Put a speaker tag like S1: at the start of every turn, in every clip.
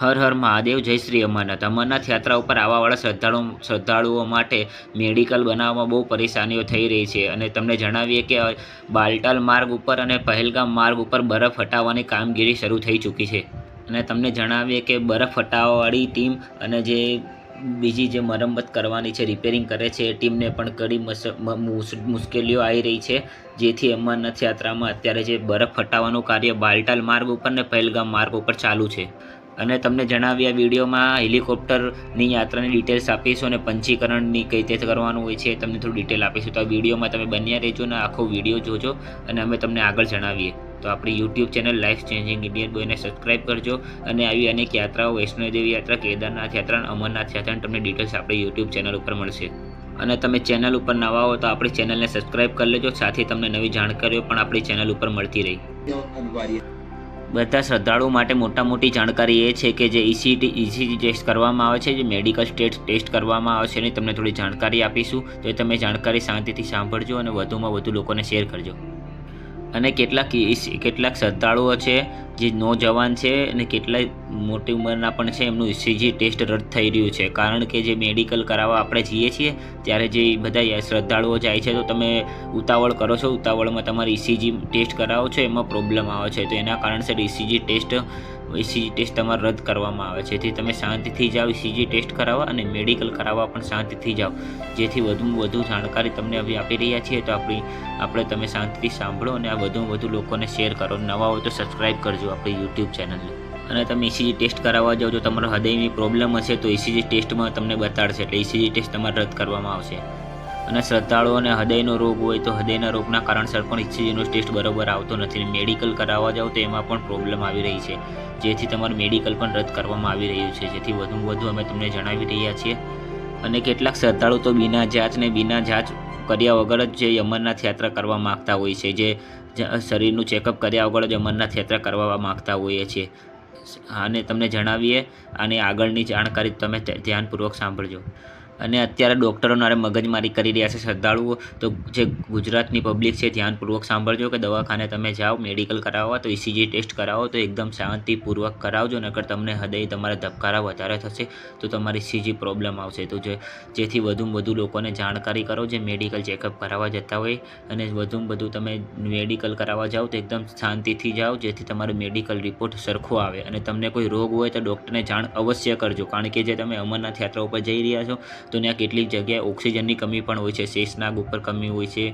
S1: હર હર મહાદેવ, જય શ્રી અમરનાથ. અમરનાથ યાત્રા ઉપર આવવાવાળા શ્રદ્ધાળુ, શ્રદ્ધાળુઓ માટે મેડિકલ બનાવવામાં બહુ પરેશાનીઓ થઈ રહી છે. અને તમને જણાવીએ કે, બાલટાલ માર્ગ ઉપર અને પહેલગામ માર્ગ ઉપર બરફ હટાવવાની કામગીરી શરૂ થઈ ચૂકી છે. અને તમને જણાવીએ કે, બરફ હટાવવાવાળી ટીમ અને જે બીજી જે મરમ્મત કરવાની છે રિપેરિંગ કરે છે, એ ટીમને પણ મ- મુશ્કેલીઓ આવી રહી છે. જેથી અમરનાથ યાત્રામાં અત્યારે જે બરફ હટાવવાનું કાર્ય બાલટાલ માર્ગ ઉપર ને પહેલગામ માર્ગ ઉપર ચાલુ છે. અને તમને જણાવ્યા વિડીયોમાં હેલિકોપ્ટરની યાત્રાની ડિટેલ્સ આપીશું અને પંચીકરણની કઈ રીતે કરવાનું હોય છે તમને થોડું ડિટેલ આપીશું. તો આ વિડીયોમાં તમે બન્યા રહેજો અને આખો વીડિયો જોજો અને અમે તમને આગળ જણાવીએ. તો આપણી YouTube channel life changing Indian બોયને subscribe કરજો અને આવી અનેક યાત્રાઓ વૈષ્ણોદેવી યાત્રા, કેદારનાથ યાત્રા અમરનાથ યાત્રાની તમને ડિટેલ્સ આપણી યુટ્યુબ ચેનલ ઉપર મળશે. અને તમે ચેનલ ઉપર નવા હો તો આપણી ચેનલને સબસ્ક્રાઇબ કરી લેજો. સાથે તમને નવી જાણકારીઓ પણ આપણી ચેનલ ઉપર મળતી રહી. બધા શ્રદ્ધાળુઓ માટે મોટા મોટી જાણકારી એ છે કે જે ઇસીટી ઇસીજી ટેસ્ટ કરવામાં આવે છે, જે મેડિકલ સ્ટેટ ટેસ્ટ કરવામાં આવે છે, એની તમને થોડી જાણકારી આપીશું. તો એ તમે જાણકારી શાંતિથી સાંભળજો અને વધુમાં વધુ લોકોને શેર કરજો. અને કેટલાક કેટલાક શ્રદ્ધાળુઓ છે જે નોજવાન છે અને કેટલાય મોટી ઉંમરના પણ છે, એમનું ઇસીજી ટેસ્ટ રદ થઈ રહ્યું છે. કારણ કે જે મેડિકલ કરાવવા આપણે જઈએ છીએ, ત્યારે જે બધા શ્રદ્ધાળુઓ જાય છે, તો તમે ઉતાવળ કરો છો. ઉતાવળમાં તમારે ઇસીજી ટેસ્ટ કરાવો છો, એમાં પ્રોબ્લેમ આવે છે. તો એના કારણસર ઇસીજી ટેસ્ટ ઇસીજી ટેસ્ટ તમારે રદ કરવામાં આવે. છે જેથી તમે શાંતિથી જાઓ સીજી ટેસ્ટ કરાવવા અને મેડિકલ કરાવવા પણ શાંતિથી જાઓ. જેથી વધુમાં વધુ જાણકારી તમને હવે આપી રહ્યા છીએ, તો આપણી, આપણે તમે શાંતિથી સાંભળો અને આ વધુમાં વધુ લોકોને શેર કરો. નવા હોય તો સબસ્ક્રાઈબ કરજો આપણી યુટ્યુબ ચેનલને. અને તમે ઇસીજી ટેસ્ટ કરાવવા જાઓ જો તમારો હૃદયની પ્રોબ્લેમ હશે, તો ઇસીજી ટેસ્ટમાં તમને બતાડશે. એટલે ઇસીજી ટેસ્ટ તમારે રદ કરવામાં આવશે. અને શ્રદ્ધાળુઓને હૃદયનો રોગ હોય તો હૃદયના રોગના કારણસર પણ ઇસીજીનો ટેસ્ટ બરોબર આવતો નથી. મેડિકલ કરાવવા જાઓ તો એમાં પણ પ્રોબ્લેમ આવી રહી છે. જેથી તમારું મેડિકલ પણ રદ કરવામાં આવી રહ્યું છે. જેથી વધુમાં વધુ અમે તમને જણાવી રહ્યા છીએ. અને કેટલાક શ્રદ્ધાળુ તો બિના જાંચ બિના જાંચ કર્યા વગર જ જે અમરનાથ યાત્રા કરવા માગતા હોય છે. જ- શરીરનું ચેકઅપ કર્યા વગર જ અમરનાથ યાત્રા કરવા માગતા હોઈએ છીએ અને તમને જણાવીએ અને આગળની જાણકારી તમે ધ્યાનપૂર્વક સાંભળજો. અને અત્યારે ડૉક્ટરોને મગજમારી કરી રહ્યા છે શ્રદ્ધાળુઓ. તો જે ગુજરાતની પબ્લિક છે, ધ્યાનપૂર્વક સાંભળજો કે દવાખાને તમે જાઓ મેડિકલ કરાવવા તો ઇસીજી ટેસ્ટ કરાવો, તો એકદમ શાંતિપૂર્વક કરાવજો, નકર તમને હૃદય તમારા ધબકારા વધારે થશે, તો તમારી સીજી પ્રોબ્લેમ આવશે. તો જે, જેથી વધુમાં વધુ લોકોને જાણકારી કરો, જે મેડિકલ ચેકઅપ કરાવવા જતા હોય, અને વધુમાં વધુ તમે મેડિકલ કરાવવા જાઓ, તો એકદમ શાંતિથી જાઓ, જેથી તમારો મેડિકલ રિપોર્ટ સરખો આવે. અને તમને કોઈ રોગ હોય, તો ડૉક્ટરને જાણ અવશ્ય કરજો. કારણ કે જે તમે અમરનાથ યાત્રા ઉપર જઈ રહ્યા છો તો ત્યાં કેટલીક જગ્યાએ ઓક્સિજનની કમી પણ હોય છે શેષનાગ ઉપર કમી હોય છે,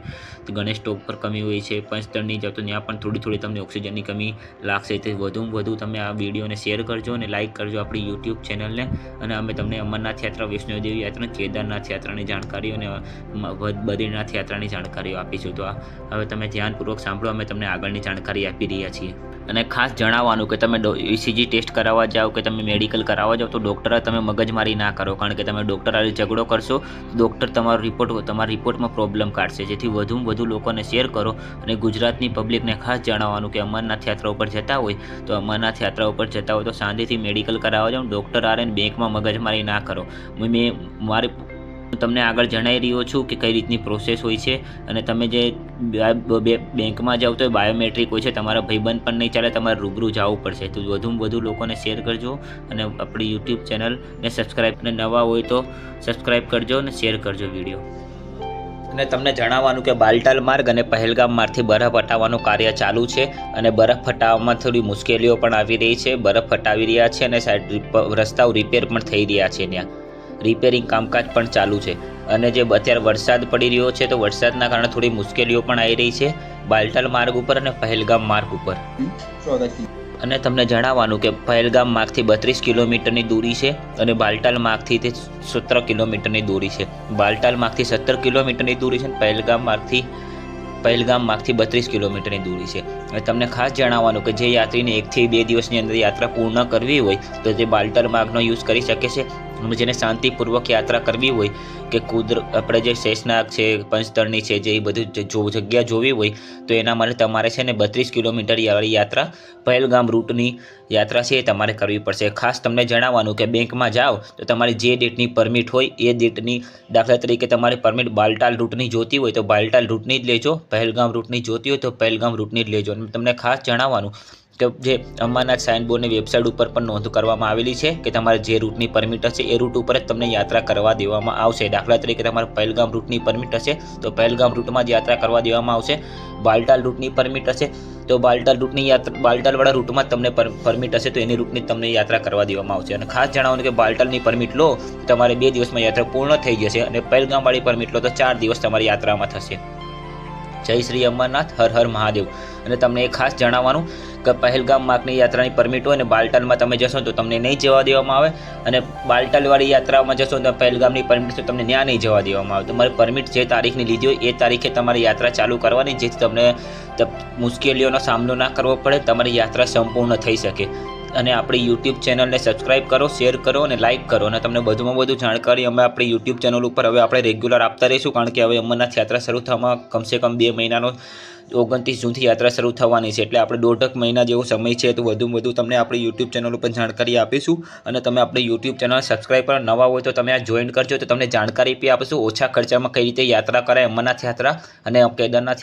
S1: ગણેશ ટોપ પર કમી હોય છે, પંચતળની જાઓ તો ત્યાં પણ થોડી થોડી તમને ઓક્સિજનની કમી લાગશે. તે વધુમાં વધુ તમે આ વિડીયોને શેર કરજો અને લાઇક કરજો આપણી યુટ્યુબ ચેનલને. અને અમે તમને અમરનાથ યાત્રા વૈષ્ણોદેવી યાત્રા, કેદારનાથ યાત્રાની જાણકારી અને બદ્રીનાથ યાત્રાની જાણકારીઓ આપીશું. તો હવે તમે ધ્યાનપૂર્વક સાંભળો, અમે તમને આગળની જાણકારી આપી રહ્યા છીએ. અને ખાસ જણાવવાનું કે તમે ઇસીજી ટેસ્ટ કરાવવા જાઓ કે તમે મેડિકલ કરાવવા જાઓ તો ડૉક્ટર તમે મગજમારી ના કરો. કારણ કે તમે ડૉક્ટર હારે ઝઘડો કરશો ડૉક્ટર તમારો રિપોર્ટ તમારા રિપોર્ટમાં પ્રોબ્લેમ કાઢશે. જેથી વધુમાં વધુ લોકોને શેર કરો અને ગુજરાતની પબ્લિકને ખાસ જણાવવાનું કે અમરનાથ યાત્રા ઉપર જતા હોય તો અમરનાથ યાત્રા ઉપર જતા હોય તો શાંતિથી મેડિકલ કરાવવા જાઓ ડૉક્ટર ને બેંકમાં મગજમારી ના કરો. મેં, મારી હું તમને આગળ જણાવી રહ્યો છું કે કઈ રીતની પ્રોસેસ હોય છે અને તમે જે બેંકમાં જાઓ તો બાયોમેટ્રિક હોય છે. તમારા ભાઈબંધ પણ નહીં ચાલે, તમારે રૂબરૂ જવું પડશે. તો વધુમાં વધુ લોકોને શેર કરજો અને આપણી યુટ્યુબ ચેનલને સબસ્ક્રાઈબ અને નવા હોય તો સબસ્ક્રાઈબ કરજો અને શેર કરજો વીડિયો અને તમને જણાવવાનું કે બાલટાલ માર્ગ અને પહેલગામ માર્ગથી બરફ હટાવવાનું કાર્ય ચાલુ છે અને બરફ હટાવવામાં થોડી મુશ્કેલીઓ પણ આવી રહી છે. બરફ હટાવી રહ્યા છે અને સાઈડ રસ્તાઓ રિપેર પણ થઈ રહ્યા છે ત્યાં. રિપેરિંગ કામકાજ પણ ચાલુ છે. અને જે અત્યારે વરસાદ પડી રહ્યો છે, તો વરસાદના કારણે થોડી મુશ્કેલીઓ પણ આવી રહી છે, બાલટાલ માર્ગ ઉપર અને પહેલગામ માર્ગ ઉપર. અને તમને જણાવવાનું કે પહેલગામ માર્ગથી બત્રીસ કિલોમીટરની દૂરી છે અને બાલટાલ માર્ગથી તે સત્તર કિલોમીટરની દૂરી છે. બાલટાલ માર્ગથી સત્તર કિલોમીટરની દૂરી છે પહેલગામ માર્ગથી પહેલગામ માર્ગથી બત્રીસ કિલોમીટરની દૂરી છે. અને તમને ખાસ જણાવવાનું કે જે યાત્રીને એકથી બે દિવસની અંદર યાત્રા પૂર્ણ કરવી હોય, તો તે બાલટાલ માર્ગનો યુઝ કરી શકે છે. જેને શાંતિપૂર્વક યાત્રા કરવી હોય કે કુદર, આપણે જે શેષનાગ છે, પંચતરણી છે, જે બધું જો જગ્યા જોવી હોય, તો એના માટે તમારે છે ને બત્રીસ કિલોમીટર વાળી યાત્રા, પહેલગામ રૂટની યાત્રા છે એ તમારે કરવી પડશે. ખાસ તમને જણાવવાનું કે બેંકમાં જાઓ, તો તમારી જે ડેટની પરમિટ હોય, એ ડેટની દાખલા તરીકે તમારી પરમિટ બાલટાલ રૂટની જોતી હોય, તો બાલટાલ રૂટની જ લેજો, પહેલગામ રૂટની જોતી હોય, તો પહેલગામ રૂટની જ લેજો. અને તમને ખાસ જણાવવાનું કે જે અમરનાથ શ્રાઇન બોર્ડની વેબસાઇટ ઉપર પણ નોંધ કરવામાં આવેલી છે કે તમારે જે રૂટની પરમિટ હશે એ રૂટ ઉપર જ તમને યાત્રા કરવા દેવામાં આવશે. દાખલા તરીકે તમારે પહેલગામ રૂટની પરમિટ હશે તો પહેલગામ રૂટમાં જ યાત્રા કરવા દેવામાં આવશે. બાલટાલ રૂટની પરમિટ હશે તો બાલટાલ રૂટની યાત્રા, બાલટાલવાળા રૂટમાં તમને પરમિટ હશે તો એની રૂટની તમને યાત્રા કરવા દેવામાં આવશે. અને ખાસ જણાવવાનું કે બાલટાલની પરમિટ લો, તમારે બે દિવસમાં યાત્રા પૂર્ણ થઈ જશે અને પહેલગામવાળી પરમિટ લો તો ચાર દિવસ તમારી યાત્રામાં થશે. જય શ્રી અમરનાથ, હર હર મહાદેવ. અને તમને એ ખાસ જણાવવાનું કે પહેલગામ માર્ગની યાત્રાની પરમિટ હોય અને બાલટાલમાં તમે જશો તો તમને નહીં જવા દેવામાં આવે. અને બાલટાલવાળી યાત્રામાં જશો તો પહેલગામની પરમિટ તો તમને ત્યાં નહીં જવા દેવામાં આવે. તમારી પરમિટ જે તારીખની લીધી હોય એ તારીખે તમારી યાત્રા ચાલુ કરવાની, જેથી તમને મુશ્કેલીઓનો સામનો ના કરવો પડે, તમારી યાત્રા સંપૂર્ણ થઈ શકે. અને આપણી યુટ્યુબ ચેનલને સબસ્ક્રાઇબ કરો શેર કરો અને લાઇક કરો. અને તમને વધુમાં બધું જાણકારી અમે આપણી યુટ્યુબ ચેનલ ઉપર હવે આપણે રેગ્યુલર આપતા રહીશું, કારણ કે હવે અમરનાથ યાત્રા શરૂ થવામાં કમસે કમ બે મહિનાનો ઓગણત્રીસ જૂનથી યાત્રા શરૂ થવાની છે. એટલે આપણે દોઢક મહિના જેવો સમય છે, તો વધુમાં વધુ તમને આપણી યુટ્યુબ ચેનલ ઉપર જાણકારી આપીશું. અને તમે આપણી યુટ્યુબ ચેનલ સબસ્ક્રાઇબ કરો નવા હોય તો તમે આ જોઈન કરજો, તો તમને જાણકારી બી આપીશું, ઓછા ખર્ચામાં કઈ રીતે યાત્રા કરાય, અમરનાથ યાત્રા અને કેદારનાથ યાત્રા